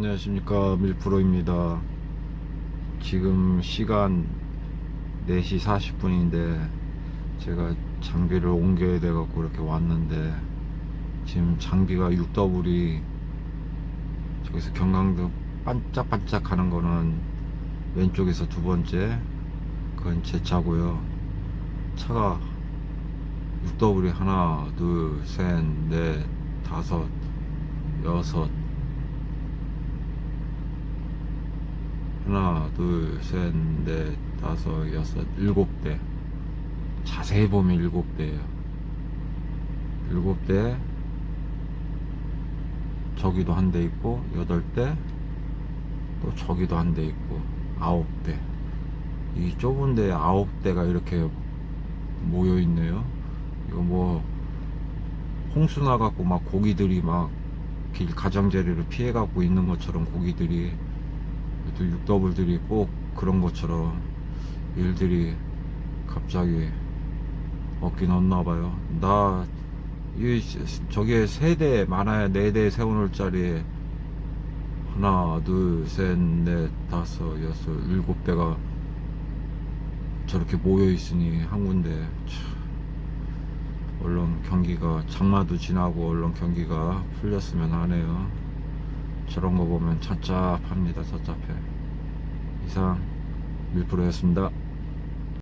안녕하십니까 밀프로입니다. 지금 시간 4시 40분인데 제가 장비를 옮겨야 돼 갖고 이렇게 왔는데 지금 장비가 6더블이 저기서 경강등 반짝반짝 하는 거는 왼쪽에서 두 번째 그건 제 차고요. 차가 6더블이 하나 둘셋넷 다섯 여섯 하나, 둘, 셋, 넷, 다섯, 여섯, 일곱 대. 자세히 보면 일곱 대예요. 일곱 대. 저기도 한 대 있고, 여덟 대. 또 저기도 한 대 있고, 아홉 대. 이 좁은 데 아홉 대가 이렇게 모여 있네요. 이거 뭐, 홍수 나갖고 막 고기들이 막 길 가장자리를 피해갖고 있는 것처럼 고기들이 또 육더블들이 꼭 그런 것처럼 일들이 갑자기 없긴 없나 봐요. 나, 이, 저기에 세 대, 많아야 네 대 세워놓을 자리에 하나, 둘, 셋, 넷, 다섯, 여섯, 일곱 대가 저렇게 모여있으니 한 군데, 참, 얼른 경기가, 장마도 지나고 얼른 경기가 풀렸으면 하네요. 저런 거 보면 찹찹합니다, 찹찹해. 이상 밀프로였습니다.